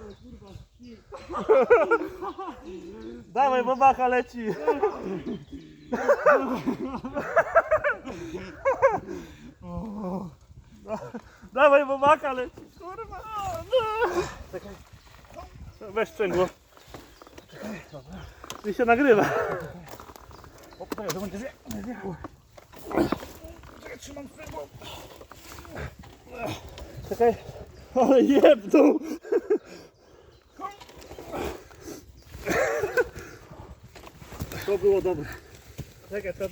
Dawaj, bo macha leci. Dawaj, bo macha leci. Kurwa. Czekaj. Weź sprzęgło. Czekaj, dobra. I się nagrywa. O, poczekaj, żeby nie zjechał. Czekaj, trzymam sprzęgło. Czekaj. Ale jebnął. To było dobre. Czekaj, to